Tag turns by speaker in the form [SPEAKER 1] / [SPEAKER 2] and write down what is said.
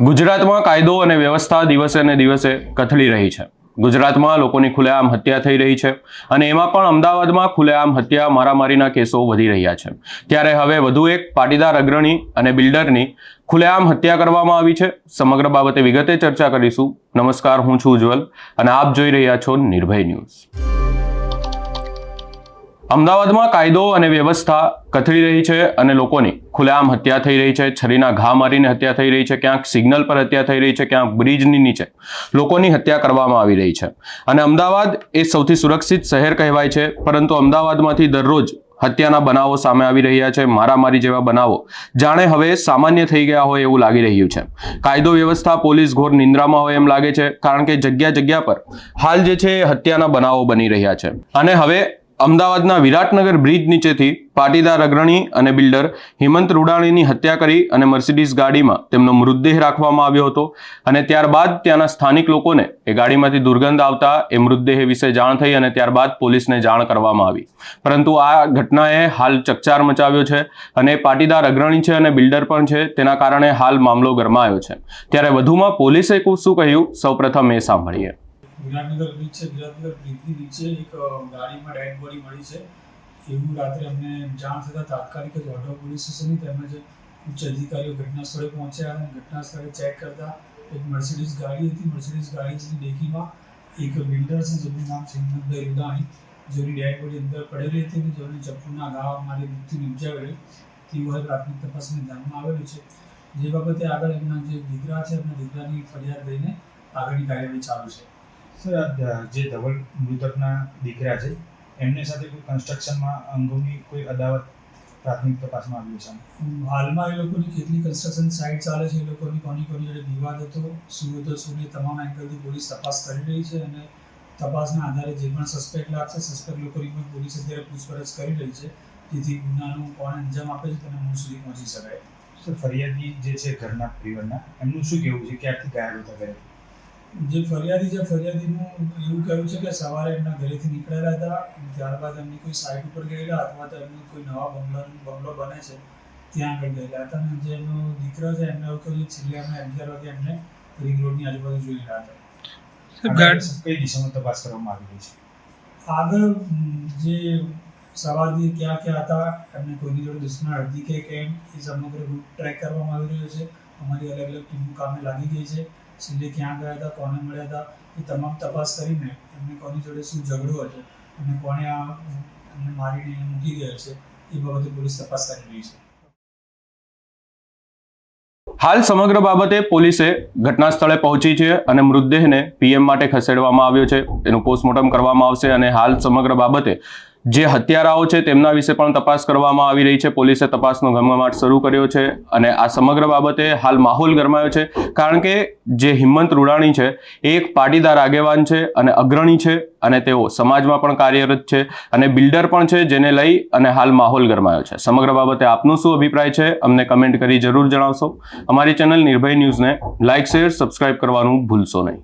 [SPEAKER 1] ગુજરાતમાં કાયદો અને વ્યવસ્થા દિવસે ને દિવસે કથળી રહી છે. ગુજરાતમાં લોકોની ખુલ્લેઆમ હત્યા થઈ રહી છે અને એમાં પણ અમદાવાદમાં ખુલ્લેઆમ હત્યા મારામારીના કેસો વધી રહ્યા છે. ત્યારે હવે વધુ એક પાટીદાર અગ્રણી અને બિલ્ડરની ખુલ્લેઆમ હત્યા કરવામાં આવી છે. સમગ્ર બાબતે વિગતે ચર્ચા કરીશું. નમસ્કાર, હું છું ઉજ્જવલ અને આપ જોઈ રહ્યા છો નિર્ભય ન્યૂઝ. અમદાવાદમાં કાયદો અને વ્યવસ્થા કથળી રહી છે અને લોકોની ખુલ્લેઆમ હત્યા થઈ રહી છે, છરીના ઘા મારીને હત્યા થઈ રહી છે, ક્યાંક સિગ્નલ પર હત્યા થઈ રહી છે, ક્યાંક બ્રિજની નીચે લોકોની હત્યા કરવામાં આવી રહી છે. અને અમદાવાદ એ સૌથી સુરક્ષિત શહેર કહેવાય છે, પરંતુ અમદાવાદમાંથી દરરોજ હત્યાના બનાવો સામે આવી રહ્યા છે, મારામારી જેવા બનાવો જાણે હવે સામાન્ય થઈ ગયા હોય એવું લાગી રહ્યું છે. કાયદો વ્યવસ્થા પોલીસ ઘોર નિંદ્રામાં હોય એમ લાગે છે, કારણ કે જગ્યા જગ્યા પર હાલ જે છે હત્યાના બનાવો બની રહ્યા છે. અને હવે અમદાવાદના વિરાટનગર બ્રિજ નીચેથી પાટીદાર અગ્રણી અને બિલ્ડર હિમંત રૂડાણીની હત્યા કરી અને મર્સિડીઝ ગાડીમાં તેમનો મૃતદેહ રાખવામાં આવ્યો હતો અને ત્યારબાદ ત્યાંના સ્થાનિક લોકોને એ ગાડીમાંથી દુર્ગંધ આવતા એ મૃતદેહ વિશે જાણ થઈ અને ત્યારબાદ પોલીસને જાણ કરવામાં આવી. પરંતુ આ ઘટનાએ હાલ ચકચાર મચાવ્યો છે અને પાટીદાર અગ્રણી છે અને બિલ્ડર પણ છે, તેના કારણે હાલ મામલો ગરમાયો છે. ત્યારે વધુમાં પોલીસે શું કહ્યું? સૌપ્રથમ એ સાંભળીએ.
[SPEAKER 2] વિરાટનગર બ્રિજ છે વિરાટનગર બ્રિજની નીચે એક ગાડીમાં ડેડ બોડી મળી છે. એવું રાત્રે અમને જાણ થતાં તાત્કાલિક જ ઓઢવ પોલીસ સ્ટેશનની તેમજ ઉચ્ચ અધિકારીઓ ઘટના સ્થળે પહોંચ્યા અને ઘટના સ્થળે ચેક કરતા એક મર્સિડીઝ ગાડી હતી. મર્સિડીઝ ગાડીની ડેકીમાં એક બિલ્ડર છે, જેનું નામ છે હિંમતભાઈ જેની ડેડ બોડી અંદર પડેલી હતી અને જેઓને ચપ્પુના ઘા મારી મૃત્યુ નિપજાવેલી. તેવું હવે પ્રાથમિક તપાસને ધ્યાનમાં આવેલું છે. જે બાબતે આગળ એમના જે દીકરા છે, એમના દીકરાની ફરિયાદ લઈને આગળની કાર્યવાહી ચાલુ છે.
[SPEAKER 3] સર જે ધવલ મૃતકના દીકરા છે એમની સાથે કોઈ કન્સ્ટ્રક્શનમાં અંગોની કોઈ અદાવત પ્રાથમિક તપાસમાં આવ્યું છે?
[SPEAKER 2] હાલમાં એ લોકોની કેટલી કન્સ્ટ્રક્શન સાઇટ ચાલે છે એ લોકોની કોની કોની જોડે વિવાદ હતો શું હતો શું નહીં તમામ એંગલથી પોલીસ તપાસ કરી રહી છે અને તપાસના આધારે જે પણ સસ્પેક્ટ લાગશે સસ્પેક્ટ લોકોની પણ પોલીસ અત્યારે પૂછપરછ કરી રહી છે. જેથી ગુનાનું કોણ અંજામ આપે છે તેને મૂળ સુધી પહોંચી શકાય.
[SPEAKER 3] સર ફરિયાદી જે છે ઘરના પરિવારના એમનું શું કહેવું છે ક્યારથી ગાયબ હતા ઘરે
[SPEAKER 2] જે ફરિયાદી છે ફરિયાદીનું એવું કહ્યું છે કે સવારે એમના ઘરેથી નીકળેલા હતા ત્યારબાદ એમની કોઈ સાઇટ ઉપર ગયેલા અથવા તો એમનું કોઈ નવા બંગલાનું બંગલો બને છે ત્યાં આગળ ગયેલા હતા અને જે એમનો દીકરો છે એમને એવું કહ્યું છેલ્લે અમે અગિયાર વાગે એમને રિંગ રોડની આજુબાજુ જોઈ રહ્યા હતા.
[SPEAKER 3] કઈ દિશામાં તપાસ કરવામાં આવી રહી છે?
[SPEAKER 2] આગળ જે સવારથી ક્યાં ક્યાં હતા? એમને કોઈની જોડે દુશ્મન હતી કે કેમ? એ સમગ્ર રૂટ ટ્રેક કરવામાં આવી રહ્યો છે. અમારી અલગ અલગ ટીમો કામે લાગી ગઈ છે. છેલ્લે ક્યાં ગયા હતા? કોને મળ્યા હતા? એ તમામ તપાસ કરીને એમને કોની જોડે શું ઝઘડો હતો અને કોણે આ એમને મારીને મૂકી ગયા છે, એ બાબતે પોલીસ તપાસ કરી રહી છે.
[SPEAKER 1] હાલ સમગ્ર બાબતે પોલીસે ઘટના સ્થળે પહોંચી છે અને મૃતદેહને પીએમ માટે ખસેડવામાં આવ્યો છે. એનું પોસ્ટમોર્ટમ કરવામાં આવશે અને હાલ સમગ્ર બાબતે જે હત્યારાઓ છે તેમના વિશે પણ તપાસ કરવામાં આવી રહી છે. પોલીસે તપાસનો ગમગમાટ શરૂ કર્યો છે અને આ સમગ્ર બાબતે હાલ માહોલ ગરમાયો છે. કારણ કે જે હિંમત રૂડાણી છે એ એક પાટીદાર આગેવાન છે અને અગ્રણી છે અને તેઓ સમાજમાં પણ કાર્યરત છે અને બિલ્ડર પણ છે જેને લઈ અને હાલ માહોલ ગરમાયો છે. સમગ્ર બાબતે આપનું શું અભિપ્રાય છે અમને કમેન્ટ કરી જરૂર જણાવશો. અમારી ચેનલ નિર્ભય ન્યૂઝને લાઇક, શેર, સબસ્ક્રાઇબ કરવાનું ભૂલશો નહીં.